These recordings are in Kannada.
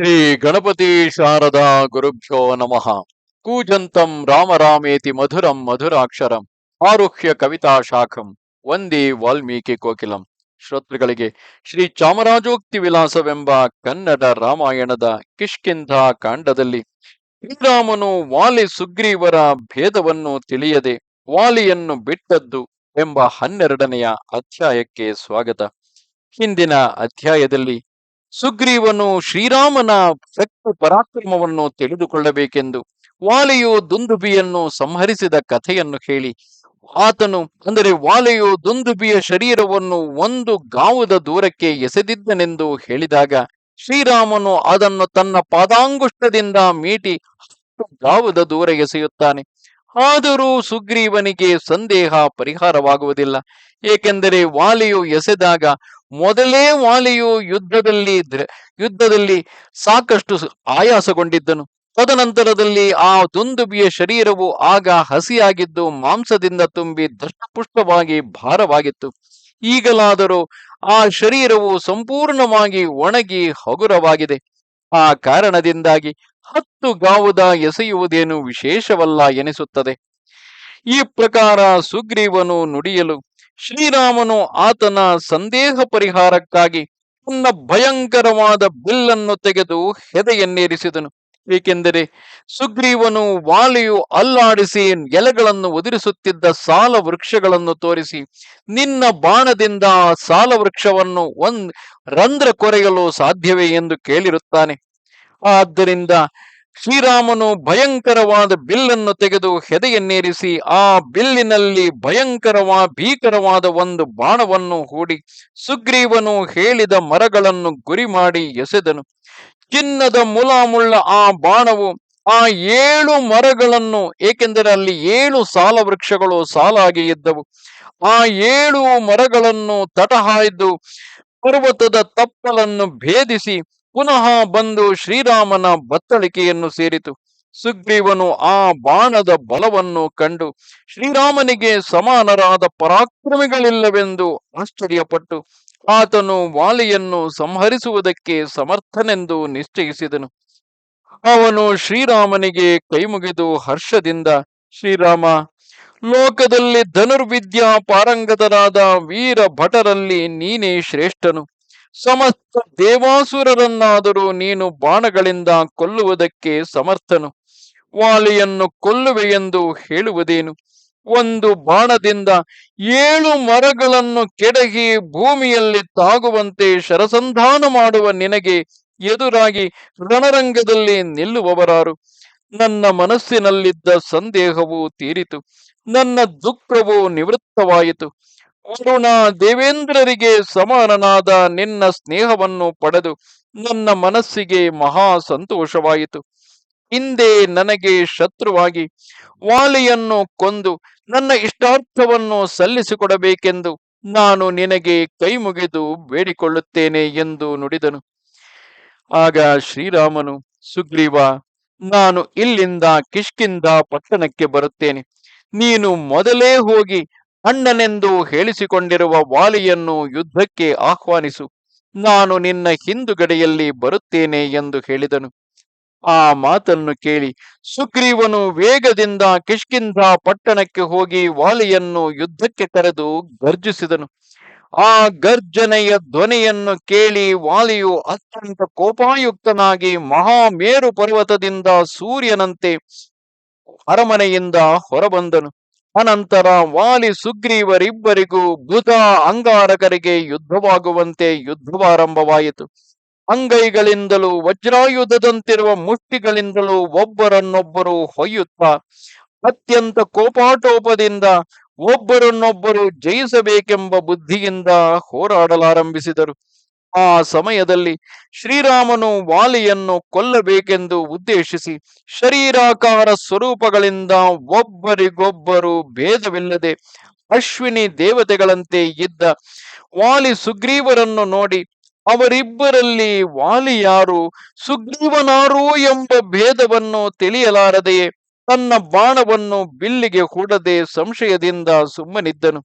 ಶ್ರೀ ಗಣಪತಿ ಶಾರದಾ ಗುರುಭ್ಯೋ ನಮಃ. ಕೂಜಂತಂ ರಾಮರಾಮೇತಿ ಮಧುರಂ ಮಧುರಾಕ್ಷರಂ. ಆರುಹ್ಯ ಕವಿತಾ ಶಾಖಂ. ವಂದೇ ವಾಲ್ಮೀಕಿ ಕೋಕಿಲಂ. ಶ್ರೋತೃಗಳಿಗೆ ಶ್ರೀ ಚಾಮರಾಜೋಕ್ತಿ ವಿಲಾಸವೆಂಬ ಕನ್ನಡ ರಾಮಾಯಣದ ಕಿಷ್ಕಿಂಧ ಕಾಂಡದಲ್ಲಿ ಶ್ರೀರಾಮನು ವಾಲಿ ಸುಗ್ರೀವರ ಭೇದವನ್ನು ತಿಳಿಯದೆ ವಾಲಿಯನ್ನು ಬಿಟ್ಟದ್ದು ಎಂಬ ಹನ್ನೆರಡನೆಯ ಅಧ್ಯಾಯಕ್ಕೆ ಸ್ವಾಗತ. ಹಿಂದಿನ ಅಧ್ಯಾಯದಲ್ಲಿ ಸುಗ್ರೀವನು ಶ್ರೀರಾಮನ ಶಕ್ತಿ ಪರಾಕ್ರಮವನ್ನು ತಿಳಿದುಕೊಳ್ಳಬೇಕೆಂದು ವಾಲಿಯು ದುಂದುಬಿಯನ್ನು ಸಂಹರಿಸಿದ ಕಥೆಯನ್ನು ಹೇಳಿ, ಆತನು ಅಂದರೆ ವಾಲೆಯು ದುಂದುಬಿಯ ಶರೀರವನ್ನು ಒಂದು ಗಾವುದ ದೂರಕ್ಕೆ ಎಸೆದಿದ್ದನೆಂದು ಹೇಳಿದಾಗ ಶ್ರೀರಾಮನು ಅದನ್ನು ತನ್ನ ಪಾದಾಂಗುಷ್ಟದಿಂದ ಮೀಟಿ ಗಾವದ ದೂರ ಎಸೆಯುತ್ತಾನೆ. ಆದರೂ ಸುಗ್ರೀವನಿಗೆ ಸಂದೇಹ ಪರಿಹಾರವಾಗುವುದಿಲ್ಲ. ಏಕೆಂದರೆ ವಾಲಿಯು ಎಸೆದಾಗ ಮೊದಲೇ ವಾಲಿಯು ಯುದ್ಧದಲ್ಲಿ ಯುದ್ಧದಲ್ಲಿ ಸಾಕಷ್ಟು ಆಯಾಸಗೊಂಡಿದ್ದನು. ತದನಂತರದಲ್ಲಿ ಆ ದುಂದುಬಿಯ ಶರೀರವು ಆಗ ಹಸಿಯಾಗಿದ್ದು ಮಾಂಸದಿಂದ ತುಂಬಿ ದಷ್ಟಪುಷ್ಟವಾಗಿ ಭಾರವಾಗಿತ್ತು. ಈಗಲಾದರೂ ಆ ಶರೀರವು ಸಂಪೂರ್ಣವಾಗಿ ಒಣಗಿ ಹಗುರವಾಗಿದೆ. ಆ ಕಾರಣದಿಂದಾಗಿ ಹತ್ತು ಗಾವುದ ಎಸೆಯುವುದೇನು ವಿಶೇಷವಲ್ಲ ಎನಿಸುತ್ತದೆ. ಈ ಪ್ರಕಾರ ಸುಗ್ರೀವನು ನುಡಿಯಲು, ಶ್ರೀರಾಮನು ಆತನ ಸಂದೇಹ ಪರಿಹಾರಕ್ಕಾಗಿ ತನ್ನ ಭಯಂಕರವಾದ ಬಿಲ್ಲನ್ನು ತೆಗೆದು ಹೆದೆಯನ್ನೇರಿಸಿದನು. ಏಕೆಂದರೆ ಸುಗ್ರೀವನು ವಾಲಿಯು ಅಲ್ಲಾಡಿಸಿ ಎಲೆಗಳನ್ನು ಉದುರಿಸುತ್ತಿದ್ದ ಸಾಲ ವೃಕ್ಷಗಳನ್ನು ತೋರಿಸಿ, ನಿನ್ನ ಬಾಣದಿಂದ ಸಾಲ ವೃಕ್ಷವನ್ನು ಒಂದ್ ರಂಧ್ರ ಕೊರೆಯಲು ಸಾಧ್ಯವೇ ಎಂದು ಕೇಳಿರುತ್ತಾನೆ. ಆದ್ದರಿಂದ ಶ್ರೀರಾಮನು ಭಯಂಕರವಾದ ಬಿಲ್ಲನ್ನು ತೆಗೆದು ಹೆದೆಯನ್ನೇರಿಸಿ ಆ ಬಿಲ್ಲಿನಲ್ಲಿ ಭಯಂಕರವಾ ಭೀಕರವಾದ ಒಂದು ಬಾಣವನ್ನು ಹೂಡಿ ಸುಗ್ರೀವನು ಹೇಳಿದ ಮರಗಳನ್ನು ಗುರಿ ಮಾಡಿ ಎಸೆದನು. ಚಿನ್ನದ ಮುಲಾಮುಳ್ಳ ಆ ಬಾಣವು ಆ ಏಳು ಮರಗಳನ್ನು, ಏಕೆಂದರೆ ಅಲ್ಲಿ ಏಳು ಸಾಲ ವೃಕ್ಷಗಳು ಸಾಲಾಗಿ ಇದ್ದವು. ಆ ಏಳು ಮರಗಳನ್ನು ತಟಹಾಯ್ದು ಪರ್ವತದ ತಪ್ಪಲನ್ನು ಭೇದಿಸಿ ಪುನಃ ಬಂದು ಶ್ರೀರಾಮನ ಬತ್ತಳಿಕೆಯನ್ನು ಸೇರಿತು. ಸುಗ್ರೀವನು ಆ ಬಾಣದ ಬಲವನ್ನು ಕಂಡು ಶ್ರೀರಾಮನಿಗೆ ಸಮಾನರಾದ ಪರಾಕ್ರಮಿಗಳಿಲ್ಲವೆಂದು ಆಶ್ಚರ್ಯಪಟ್ಟು ಆತನು ವಾಲಿಯನ್ನು ಸಂಹರಿಸುವುದಕ್ಕೆ ಸಮರ್ಥನೆಂದು ನಿಶ್ಚಯಿಸಿದನು. ಅವನು ಶ್ರೀರಾಮನಿಗೆ ಕೈಮುಗಿದು ಹರ್ಷದಿಂದ, ಶ್ರೀರಾಮ, ಲೋಕದಲ್ಲಿ ಧನುರ್ವಿದ್ಯಾ ಪಾರಂಗತರಾದ ವೀರ ಭಟರಲ್ಲಿ ನೀನೇ ಶ್ರೇಷ್ಠನು. ಸಮಸ್ತ ದೇವಾಸುರರನ್ನಾದರೂ ನೀನು ಬಾಣಗಳಿಂದ ಕೊಲ್ಲುವುದಕ್ಕೆ ಸಮರ್ಥನು. ವಾಲಿಯನ್ನು ಕೊಲ್ಲುವೆ ಎಂದು ಹೇಳುವುದೇನು? ಒಂದು ಬಾಣದಿಂದ ಏಳು ಮರಗಳನ್ನು ಕೆಡಗಿ ಭೂಮಿಯಲ್ಲಿ ತಾಗುವಂತೆ ಶರಸಂಧಾನ ಮಾಡುವ ನಿನಗೆ ಎದುರಾಗಿ ರಣರಂಗದಲ್ಲಿ ನಿಲ್ಲುವವರಾರು. ನನ್ನ ಮನಸ್ಸಿನಲ್ಲಿದ್ದ ಸಂದೇಹವು ತೀರಿತು. ನನ್ನ ದುಃಖವು ನಿವೃತ್ತವಾಯಿತು. ವರುಣ ದೇವೇಂದ್ರರಿಗೆ ಸಮಾನನಾದ ನಿನ್ನ ಸ್ನೇಹವನ್ನು ಪಡೆದು ನನ್ನ ಮನಸ್ಸಿಗೆ ಮಹಾ ಸಂತೋಷವಾಯಿತು. ಹಿಂದೆ ನನಗೆ ಶತ್ರುವಾಗಿ ವಾಲಿಯನ್ನು ಕೊಂದು ನನ್ನ ಇಷ್ಟಾರ್ಥವನ್ನು ಸಲ್ಲಿಸಿಕೊಡಬೇಕೆಂದು ನಾನು ನಿನಗೆ ಕೈ ಮುಗಿದು ಬೇಡಿಕೊಳ್ಳುತ್ತೇನೆ ಎಂದು ನುಡಿದನು. ಆಗ ಶ್ರೀರಾಮನು, ಸುಗ್ರೀವ, ನಾನು ಇಲ್ಲಿಂದ ಕಿಷ್ಕಿಂದ ಪಟ್ಟಣಕ್ಕೆ ಬರುತ್ತೇನೆ. ನೀನು ಮೊದಲೇ ಹೋಗಿ ಅಣ್ಣನೆಂದು ಹೇಳಿಸಿಕೊಂಡಿರುವ ವಾಲಿಯನ್ನು ಯುದ್ಧಕ್ಕೆ ಆಹ್ವಾನಿಸು. ನಾನು ನಿನ್ನ ಹಿಂದುಗಡೆಯಲ್ಲಿ ಬರುತ್ತೇನೆ ಎಂದು ಹೇಳಿದನು. ಆ ಮಾತನ್ನು ಕೇಳಿ ಸುಗ್ರೀವನು ವೇಗದಿಂದ ಕಿಷ್ಕಿಂಧ ಪಟ್ಟಣಕ್ಕೆ ಹೋಗಿ ವಾಲಿಯನ್ನು ಯುದ್ಧಕ್ಕೆ ಕರೆದು ಗರ್ಜಿಸಿದನು. ಆ ಗರ್ಜನೆಯ ಧ್ವನಿಯನ್ನು ಕೇಳಿ ವಾಲಿಯು ಅತ್ಯಂತ ಕೋಪಾಯುಕ್ತನಾಗಿ ಮಹಾಮೇರು ಪರ್ವತದಿಂದ ಸೂರ್ಯನಂತೆ ಅರಮನೆಯಿಂದ ಹೊರಬಂದನು. ಅನಂತರ ವಾಲಿ ಸುಗ್ರೀವರಿಬ್ಬರಿಗೂ ಬುಧ ಅಂಗಾರಕರಿಗೆ ಯುದ್ಧವಾಗುವಂತೆ ಯುದ್ಧವಾರಂಭವಾಯಿತು ಅಂಗೈಗಳಿಂದಲೂ ವಜ್ರಾಯುಧದಂತಿರುವ ಮುಷ್ಟಿಗಳಿಂದಲೂ ಒಬ್ಬರನ್ನೊಬ್ಬರು ಹೊಯ್ಯುತ್ತಾ, ಅತ್ಯಂತ ಕೋಪಾಟೋಪದಿಂದ ಒಬ್ಬರನ್ನೊಬ್ಬರು ಜಯಿಸಬೇಕೆಂಬ ಬುದ್ಧಿಯಿಂದ ಹೋರಾಡಲಾರಂಭಿಸಿದರು. ಆ ಸಮಯದಲ್ಲಿ ಶ್ರೀರಾಮನು ವಾಲಿಯನ್ನು ಕೊಲ್ಲಬೇಕೆಂದು ಉದ್ದೇಶಿಸಿ ಶರೀರಾಕಾರ ಸ್ವರೂಪಗಳಿಂದ ಒಬ್ಬರಿಗೊಬ್ಬರು ಭೇದವಿಲ್ಲದೆ ಅಶ್ವಿನಿ ದೇವತೆಗಳಂತೆ ಇದ್ದ ವಾಲಿ ಸುಗ್ರೀವರನ್ನು ನೋಡಿ ಅವರಿಬ್ಬರಲ್ಲಿ ವಾಲಿ ಯಾರು, ಸುಗ್ರೀವನಾರು ಎಂಬ ಭೇದವನ್ನು ತಿಳಿಯಲಾರದೆಯೇ ತನ್ನ ಬಾಣವನ್ನು ಬಿಲ್ಲಿಗೆ ಹೂಡದೆ ಸಂಶಯದಿಂದ ಸುಮ್ಮನಿದ್ದನು.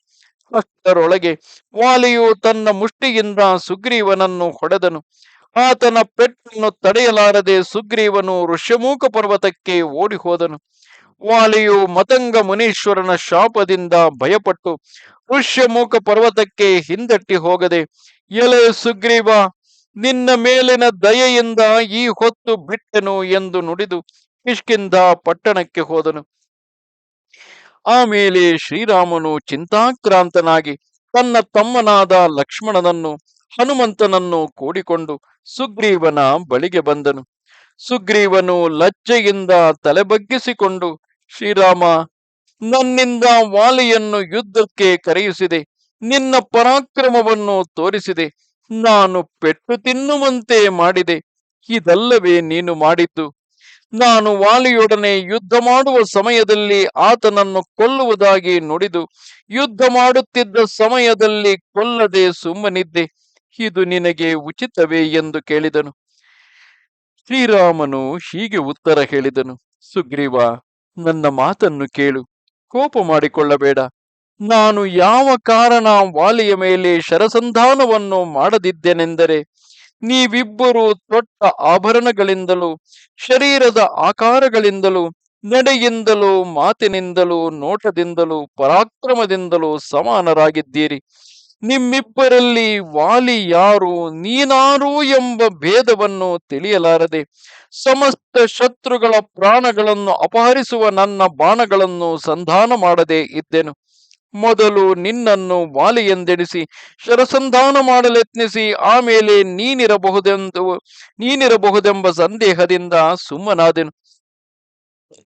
ಅಷ್ಟರೊಳಗೆ ವಾಲಿಯು ತನ್ನ ಮುಷ್ಟಿಯಿಂದ ಸುಗ್ರೀವನನ್ನು ಹೊಡೆದನು. ಆತನ ಪೆಟ್ಟನ್ನು ತಡೆಯಲಾರದೆ ಸುಗ್ರೀವನು ಋಷ್ಯಮೂಕ ಪರ್ವತಕ್ಕೆ ಓಡಿ ಹೋದನು ವಾಲಿಯು ಮತಂಗ ಮುನೀಶ್ವರನ ಶಾಪದಿಂದ ಭಯಪಟ್ಟು ಋಷ್ಯಮೂಖ ಪರ್ವತಕ್ಕೆ ಹಿಂದಟ್ಟಿ ಹೋಗದೆ, ಎಲೆ ಸುಗ್ರೀವ, ನಿನ್ನ ಮೇಲಿನ ದಯೆಯಿಂದ ಈ ಹೊತ್ತು ಬಿಟ್ಟೆನು ಎಂದು ನುಡಿದು ಕಿಷ್ಕಿಂದ ಪಟ್ಟಣಕ್ಕೆ ಹೋದನು. ಆಮೇಲೆ ಶ್ರೀರಾಮನು ಚಿಂತಾಕ್ರಾಂತನಾಗಿ ತನ್ನ ತಮ್ಮನಾದ ಲಕ್ಷ್ಮಣನನ್ನು, ಹನುಮಂತನನ್ನು ಕೂಡಿಕೊಂಡು ಸುಗ್ರೀವನ ಬಳಿಗೆ ಬಂದನು. ಸುಗ್ರೀವನು ಲಜ್ಜೆಯಿಂದ ತಲೆಬಗ್ಗಿಸಿಕೊಂಡು, ಶ್ರೀರಾಮ, ನನ್ನಿಂದ ವಾಲಿಯನ್ನು ಯುದ್ಧಕ್ಕೆ ಕರೆಯಿಸಿದೆ. ನಿನ್ನ ಪರಾಕ್ರಮವನ್ನು ತೋರಿಸಿದೆ. ನಾನು ಪೆಟ್ಟು ತಿನ್ನುವಂತೆ ಮಾಡಿದೆ. ಇದಲ್ಲವೇ ನೀನು ಮಾಡಿದ್ದು. ನಾನು ವಾಲಿಯೊಡನೆ ಯುದ್ಧ ಮಾಡುವ ಸಮಯದಲ್ಲಿ ಆತನನ್ನು ಕೊಲ್ಲುವುದಾಗಿ ನುಡಿದು, ಯುದ್ಧ ಮಾಡುತ್ತಿದ್ದ ಸಮಯದಲ್ಲಿ ಕೊಲ್ಲದೆ ಸುಮ್ಮನಿದ್ದೆ. ಇದು ನಿನಗೆ ಉಚಿತವೇ ಎಂದು ಕೇಳಿದನು. ಶ್ರೀರಾಮನು ಹೀಗೆ ಉತ್ತರ ಹೇಳಿದನು. ಸುಗ್ರೀವ, ನನ್ನ ಮಾತನ್ನು ಕೇಳು. ಕೋಪ ಮಾಡಿಕೊಳ್ಳಬೇಡ. ನಾನು ಯಾವ ಕಾರಣ ವಾಲಿಯ ಮೇಲೆ ಶರಸಂಧಾನವನ್ನು ಮಾಡದಿದ್ದೇನೆಂದರೆ ನೀವಿಬ್ಬರು ತೊಟ್ಟ ಆಭರಣಗಳಿಂದಲೂ, ಶರೀರದ ಆಕಾರಗಳಿಂದಲೂ, ನಡೆಯಿಂದಲೂ, ಮಾತಿನಿಂದಲೂ, ನೋಟದಿಂದಲೂ, ಪರಾಕ್ರಮದಿಂದಲೂ ಸಮಾನರಾಗಿದ್ದೀರಿ. ನಿಮ್ಮಿಬ್ಬರಲ್ಲಿ ವಾಲಿ ಯಾರು, ನೀನಾರು ಎಂಬ ಭೇದವನ್ನು ತಿಳಿಯಲಾರದೆ, ಸಮಸ್ತ ಶತ್ರುಗಳ ಪ್ರಾಣಗಳನ್ನು ಅಪಹರಿಸುವ ನನ್ನ ಬಾಣಗಳನ್ನು ಸಂಧಾನ ಮಾಡದೆ ಇದ್ದೆನು. ಮೊದಲು ನಿನ್ನನ್ನು ವಾಲಿ ಎಂದೆಣಿಸಿ ಶರಸಂಧಾನ ಮಾಡಲೆತ್ನಿಸಿ, ಆಮೇಲೆ ನೀನಿರಬಹುದೆಂದು, ನೀನಿರಬಹುದೆಂಬ ಸಂದೇಹದಿಂದ ಸುಮ್ಮನಾದೆನು.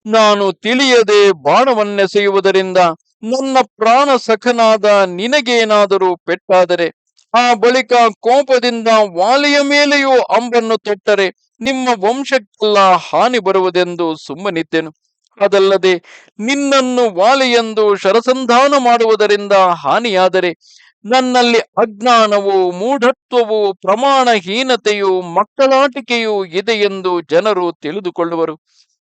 ನಾನು ತಿಳಿಯದೆ ಬಾಣವನ್ನೆಸೆಯುವುದರಿಂದ ನನ್ನ ಪ್ರಾಣ ಸಖನಾದ ನಿನಗೇನಾದರೂ ಪೆಟ್ಟಾದರೆ, ಆ ಬಳಿಕ ಕೋಪದಿಂದ ವಾಲಿಯ ಮೇಲೆಯೂ ಅಂಬನ್ನು ತೊಟ್ಟರೆ, ನಿಮ್ಮ ವಂಶಕ್ಕೆಲ್ಲ ಹಾನಿ ಬರುವುದೆಂದು ಸುಮ್ಮನಿದ್ದೆನು. ಅದಲ್ಲದೆ ನಿನ್ನನ್ನು ವಾಲೆಯೆಂದು ಶರಸಂಧಾನ ಮಾಡುವುದರಿಂದ ಹಾನಿಯಾದರೆ ನನ್ನಲ್ಲಿ ಅಜ್ಞಾನವು ಮೂಢತ್ವವು ಪ್ರಮಾಣಹೀನತೆಯು ಮಕ್ಕಳಾಟಿಕೆಯೂ ಇದೆ ಎಂದು ಜನರು ತಿಳಿದುಕೊಳ್ಳುವರು.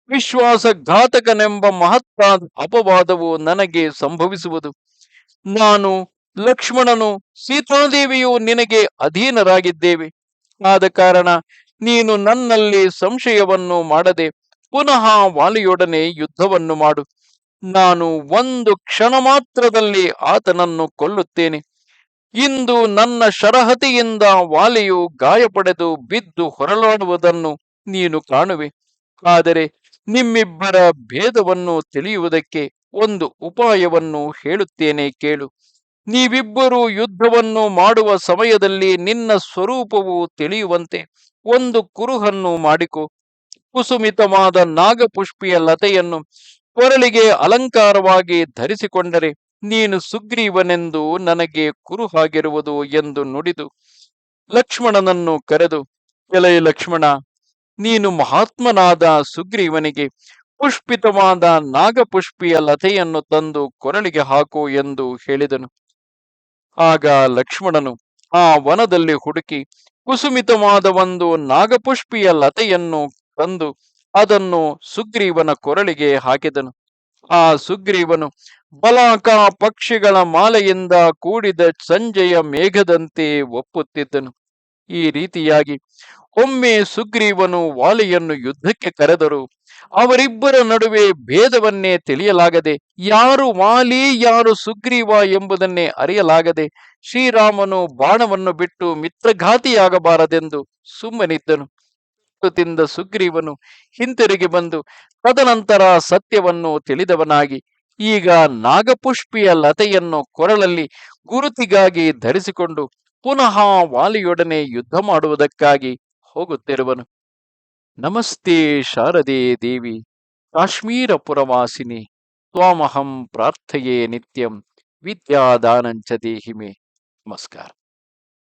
ವಿಶ್ವಾಸಘಾತಕನೆಂಬ ಮಹತ್ತಾದ ಅಪವಾದವು ನನಗೆ ಸಂಭವಿಸುವುದು. ನಾನು, ಲಕ್ಷ್ಮಣನು, ಸೀತಾದೇವಿಯು ನಿನಗೆ ಅಧೀನರಾಗಿದ್ದೇವೆ. ಆದ ಕಾರಣ ನೀನು ನನ್ನಲ್ಲಿ ಸಂಶಯವನ್ನು ಮಾಡದೆ ಪುನಃ ವಾಲಿಯೊಡನೆ ಯುದ್ಧವನ್ನು ಮಾಡು. ನಾನು ಒಂದು ಕ್ಷಣ ಮಾತ್ರದಲ್ಲಿ ಆತನನ್ನು ಕೊಲ್ಲುತ್ತೇನೆ. ಇಂದು ನನ್ನ ಶರಹತಿಯಿಂದ ವಾಲಿಯು ಗಾಯಪಡೆದು ಬಿದ್ದು ಹೊರಲಾಡುವುದನ್ನು ನೀನು ಕಾಣುವೆ. ಆದರೆ ನಿಮ್ಮಿಬ್ಬರ ಭೇದವನ್ನು ತಿಳಿಯುವುದಕ್ಕೆ ಒಂದು ಉಪಾಯವನ್ನು ಹೇಳುತ್ತೇನೆ ಕೇಳು. ನೀವಿಬ್ಬರು ಯುದ್ಧವನ್ನು ಮಾಡುವ ಸಮಯದಲ್ಲಿ ನಿನ್ನ ಸ್ವರೂಪವು ತಿಳಿಯುವಂತೆ ಒಂದು ಕುರುಹನ್ನು ಮಾಡಿಕೊ. ಕುಸುಮಿತವಾದ ನಾಗಪುಷ್ಪಿಯ ಲತೆಯನ್ನು ಕೊರಳಿಗೆ ಅಲಂಕಾರವಾಗಿ ಧರಿಸಿಕೊಂಡರೆ ನೀನು ಸುಗ್ರೀವನೆಂದು ನನಗೆ ಕುರುಹಾಗಿರುವುದು ಎಂದು ನುಡಿದು ಲಕ್ಷ್ಮಣನನ್ನು ಕರೆದು, ಎಲೈ ಲಕ್ಷ್ಮಣ, ನೀನು ಮಹಾತ್ಮನಾದ ಸುಗ್ರೀವನಿಗೆ ಪುಷ್ಪಿತವಾದ ನಾಗಪುಷ್ಪಿಯ ಲತೆಯನ್ನು ತಂದು ಕೊರಳಿಗೆ ಹಾಕು ಎಂದು ಹೇಳಿದನು. ಆಗ ಲಕ್ಷ್ಮಣನು ಆ ವನದಲ್ಲಿ ಹುಡುಕಿ ಕುಸುಮಿತವಾದ ಒಂದು ನಾಗಪುಷ್ಪಿಯ ಲತೆಯನ್ನು ತಂದು ಅದನ್ನು ಸುಗ್ರೀವನ ಕೊರಳಿಗೆ ಹಾಕಿದನು. ಆ ಸುಗ್ರೀವನು ಬಲಾಕ ಪಕ್ಷಿಗಳ ಮಾಲೆಯಿಂದ ಕೂಡಿದ ಸಂಜೆಯ ಮೇಘದಂತೆ ಒಪ್ಪುತ್ತಿದ್ದನು. ಈ ರೀತಿಯಾಗಿ ಒಮ್ಮೆ ಸುಗ್ರೀವನು ವಾಲಿಯನ್ನು ಯುದ್ಧಕ್ಕೆ ಕರೆದರು. ಅವರಿಬ್ಬರ ನಡುವೆ ಭೇದವನ್ನೇ ತಿಳಿಯಲಾಗದೆ, ಯಾರು ವಾಲಿ, ಯಾರು ಸುಗ್ರೀವ ಎಂಬುದನ್ನೇ ಅರಿಯಲಾಗದೆ, ಶ್ರೀರಾಮನು ಬಾಣವನ್ನು ಬಿಟ್ಟು ಮಿತ್ರಘಾತಿಯಾಗಬಾರದೆಂದು ಸುಮ್ಮನಿದ್ದನು. ತಿಂದ ಸುಗ್ರೀವನು ಹಿಂತಿರುಗಿ ಬಂದು ತದನಂತರ ಸತ್ಯವನ್ನು ತಿಳಿದವನಾಗಿ, ಈಗ ನಾಗಪುಷ್ಪಿಯ ಲತೆಯನ್ನು ಕೊರಳಲ್ಲಿ ಗುರುತಿಗಾಗಿ ಧರಿಸಿಕೊಂಡು ಪುನಃ ವಾಲಿಯೊಡನೆ ಯುದ್ಧ ಮಾಡುವುದಕ್ಕಾಗಿ ಹೋಗುತ್ತಿರುವನು. ನಮಸ್ತೆ ಶಾರದೆ ದೇವಿ, ಕಾಶ್ಮೀರ ಪುರವಾಸಿನಿ, ತ್ವಾಮಹಂ ಪ್ರಾರ್ಥೆಯೇ ನಿತ್ಯಂ, ವಿದ್ಯಾದಾನಂಚ ದೇಹಿಮೆ. ನಮಸ್ಕಾರ.